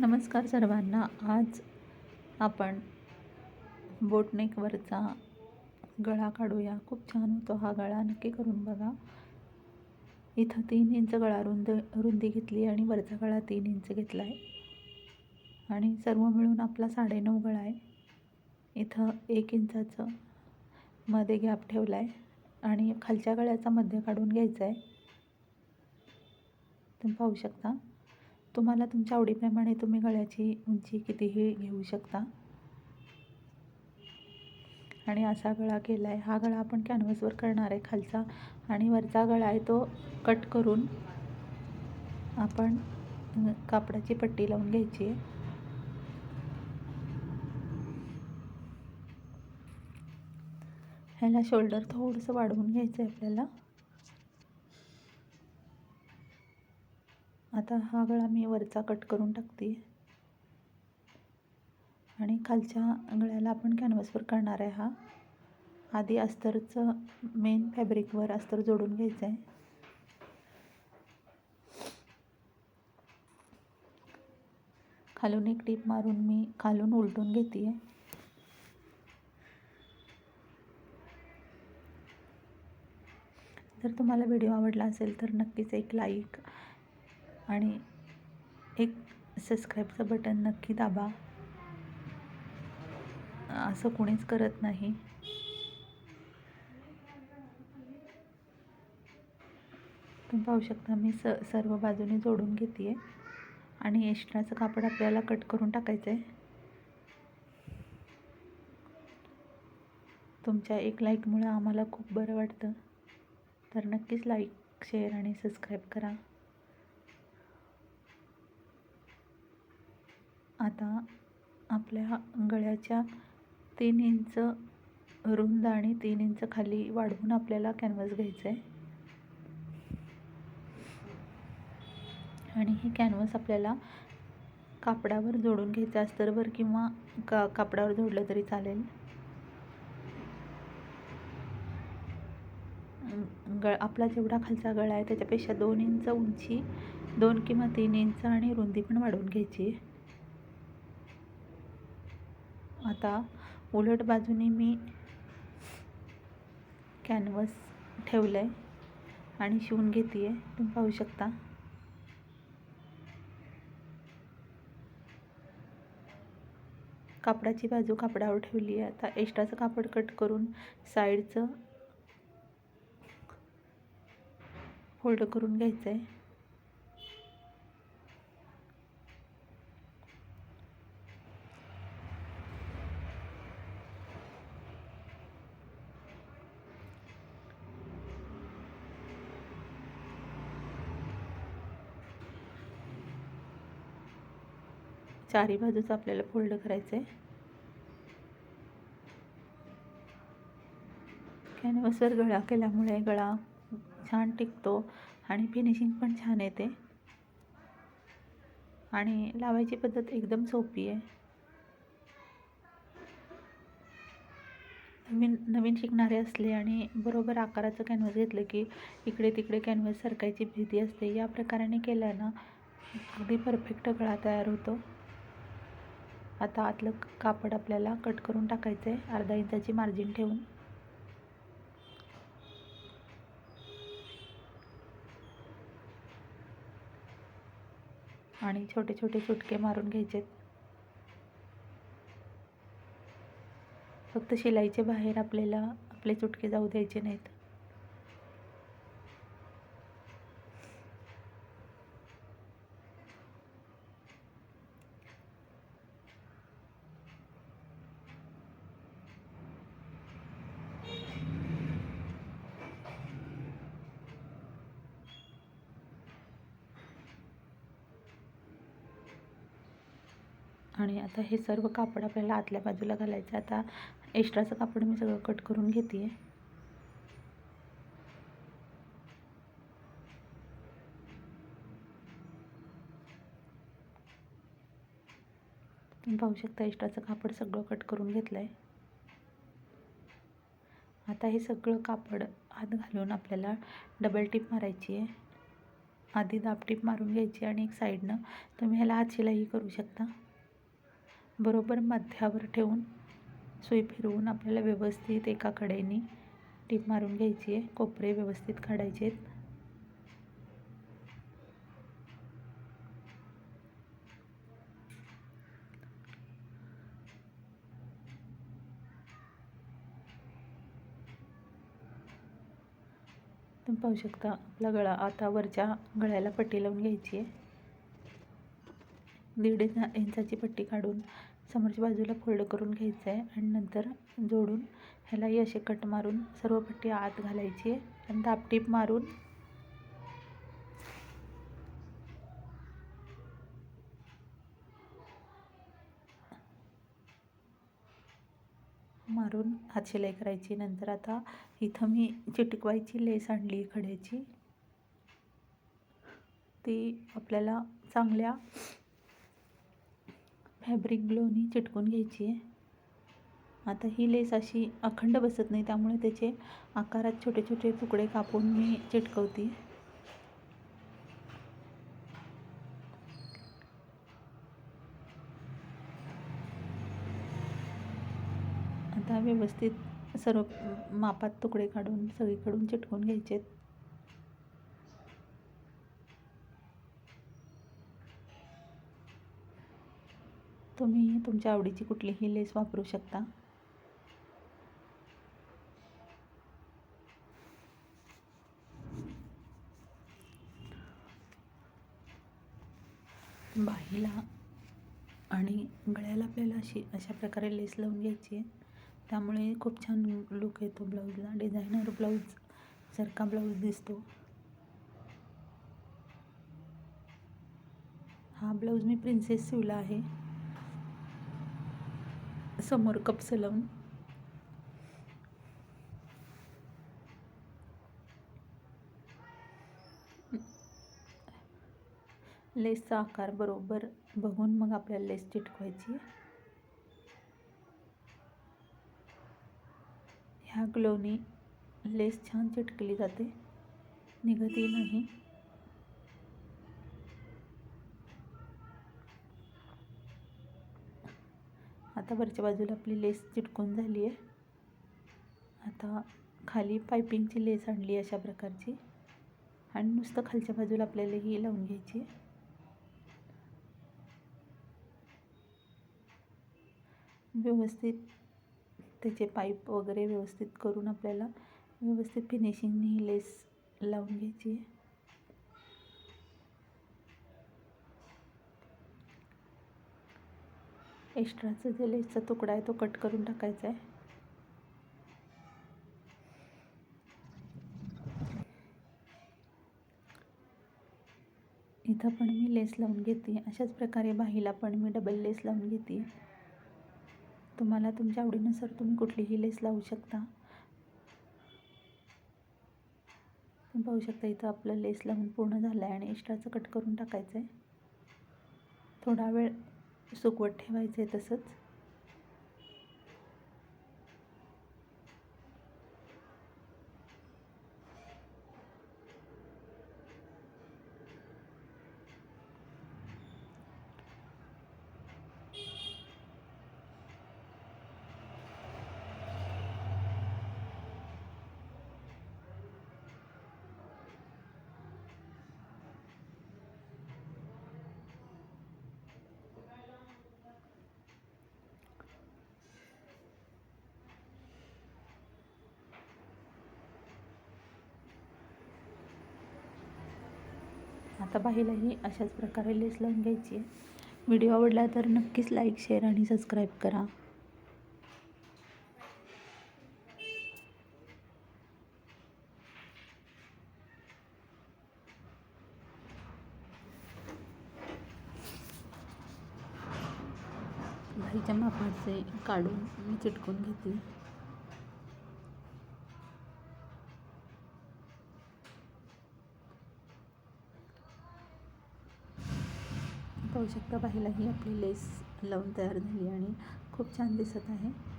नमस्कार सर्वांना. आज आपण बोटनेकवरचा गळा काढूया. खूप छान होतो हा गळा. नक्की करून बघा. इथं तीन इंच गळा रुंद रुंदी घेतली आणि वरचा गळा तीन इंच घेतला आहे आणि सर्व मिळून आपला साडेनऊ गळा आहे. इथं एक इंचाचं मध्ये गॅप ठेवला आहे आणि खालच्या गळ्याचा मध्य काढून घ्यायचा आहे तुम्ही पाहू शकता. तुम्हाला तुमच्या आवडीप्रमाणे तुम्ही गळ्याची उंची कितीही घेऊ शकता. आणि असा गळा केला आहे हा गळा आपण कॅनव्हसवर करणार आहे खालचा. आणि वरचा गळा आहे तो कट करून आपण कापडाची पट्टी लावून घ्यायची आहे. ह्याला शोल्डर थोडंसं वाढवून घ्यायचं आहे आपल्याला. आता हा गळा मी वरचा कट करून टाकते. आणि खालच्या गळ्याला आपण कॅनव्हसवर करणार आहे हा. आधी अस्तरचं मेन फॅब्रिकवर अस्तर जोडून घ्यायचं आहे खालून एक टीप मारून मी खालून उलटून घेते आहे जर तुम्हाला व्हिडिओ आवडला असेल तर नक्कीच एक लाईक आणि एक सबस्क्राईबचं बटन नक्की दाबा. असं कोणीच करत नाही. तुम्ही पाहू शकता मी स सर्व बाजूने जोडून घेते आहे आणि एक्स्ट्राचं कापड आपल्याला कट करून टाकायचं आहे तुमच्या एक लाईकमुळं आम्हाला खूप बरं वाटतं. तर नक्कीच लाईक शेअर आणि सबस्क्राईब करा. आता आपल्या गळ्याच्या तीन इंच रुंद आणि तीन इंच खाली वाढवून आपल्याला कॅनव्हस घ्यायचं आहे आणि हे कॅनव्हस आपल्याला कापडावर जोडून घ्यायचं अस्तरवर किंवा का कापडावर जोडलं तरी चालेल. गळ आपला जेवढा खालचा गळा आहे त्याच्यापेक्षा दोन इंच उंची दोन किंवा तीन इंच आणि रुंदी पण वाढवून घ्यायची. आता उलट बाजूने मी कॅनव्हस ठेवलं आहे आणि शिवून घेते आहे तुम्ही पाहू शकता. कापडाची बाजू कापडावर ठेवली आहे. आता एक्स्ट्राचं कापड कट करून साईडचं फोल्ड करून घ्यायचं आहे चारी बाजूचं आपल्याला फोल्ड करायचं आहे. कॅनव्हसवर गळा केल्यामुळे गळा छान टिकतो आणि फिनिशिंग पण छान येते. आणि लावायची पद्धत एकदम सोपी आहे. नवीन नवीन शिकणारे असले आणि बरोबर आकाराचं कॅनव्हस घेतलं की इकडे तिकडे कॅनव्हस सरकायची भीती असते. या प्रकाराने केल्यानं अगदी परफेक्ट गळा तयार होतो. आता आतलं कापड आपल्याला कट करून टाकायचं आहे अर्धा इंचाची मार्जिन ठेवून. आणि छोटे छोटे चुटके मारून घ्यायचे फक्त शिलाईचे बाहेर आपल्याला आपले चुटके जाऊ द्यायचे नाहीत. आणि आता हे सर्व कापड आपल्याला आतल्या बाजूला घालायचं आता एक्स्ट्राचं कापड मी सगळं कट करून घेते. आहे पाहू शकता एक्स्ट्राचं कापड सगळं कट करून घेतलं आहे आता हे सगळं कापड आत घालून आपल्याला डबल टिप मारायची आहे. आधी दापटीप मारून घ्यायची आणि एक साईडनं तुम्ही ह्याला हात शिलाई करू शकता. बरोबर मध्यावर ठेवून सुई फिरवून आपल्याला व्यवस्थित एका कडेने टीप मारून घ्यायची आहे. कोपरे व्यवस्थित काढायचे आहेत. तुम्ही पाहू शकता आपला गळा आता वरच्या गळ्याला पट्टी लावून घ्यायची आहे. दीड इंचा इंचाची पट्टी काढून समोरच्या बाजूला फोल्ड करून घ्यायचं आहे आणि नंतर जोडून ह्यालाही असे कट मारून सर्व पट्टी आत घालायची आहे. आणि दापटीप मारून मारून हात शिलाई करायची. नंतर आता इथं मी चिटकवायची लेस आणली खड्याची. ती आपल्याला चांगल्या फॅब्रिक ग्लोनी चिटकून घ्यायची आहे. आता ही लेस अशी अखंड बसत नाही त्यामुळे त्याचे आकारात छोटे छोटे तुकडे कापून मी चिटकवते. आता व्यवस्थित सर्व मापात तुकडे काढून सगळीकडून चिटकून घ्यायचे आहेत तुम्ही तुमच्या आवडीची कुठलीही लेस वापरू शकता. बाहीला आणि गळ्याला आपल्याला अशी अशा प्रकारे लेस लावून घ्यायची आहे. त्यामुळे खूप छान लुक येतो ब्लाऊजला डिझायनर ब्लाऊज सारखा ब्लाऊज दिसतो. हा ब्लाऊज मी प्रिन्सेस शिवला आहे. समोर कप्स लावून. लेसचा आकार बरोबर बघून मग आपल्याला लेस चिटकवायची ह्या ग्लोनी लेस छान चिटकली जाते. निघतही नाही. आता वरच्या बाजूला आपली लेस चिटकून झाली आहे. आता खाली पायपिंगची लेस आणली अशा प्रकारची. आणि नुसतं खालच्या बाजूला आपल्याला ही लावून घ्यायची व्यवस्थित त्याचे पाईप वगैरे व्यवस्थित करून आपल्याला व्यवस्थित फिनिशिंगने ही लेस लावून घ्यायची एक्स्ट्राचा जे लेसचा तुकडा आहे तो कट करून टाकायचा आहे. इथं पण मी लेस लावून घेते. अशाच प्रकारे बाहीला पण मी डबल लेस लावून घेते. तुम्हाला तुमच्या आवडीनुसार तुम्ही कुठलीही लेस लावू शकता. तुम्ही पाहू शकता इथं आपलं लेस लावून पूर्ण झालं आहे आणि एक्स्ट्राचं कट करून टाकायचं आहे थोडा वेळ सुकवत ठेवायचं आहे तसंच. आता बाहीलाही अशाच प्रकारे लेस लावून घ्यायची आहे. व्हिडिओ आवडला तर नक्कीच लाईक शेअर आणि सबस्क्राईब करा. बाईच्या मापाचे काढून मी चिटकून घेते पाहू शकता. ही आपली लेस लावून तयार झाली आणि खूप छान दिसत आहे.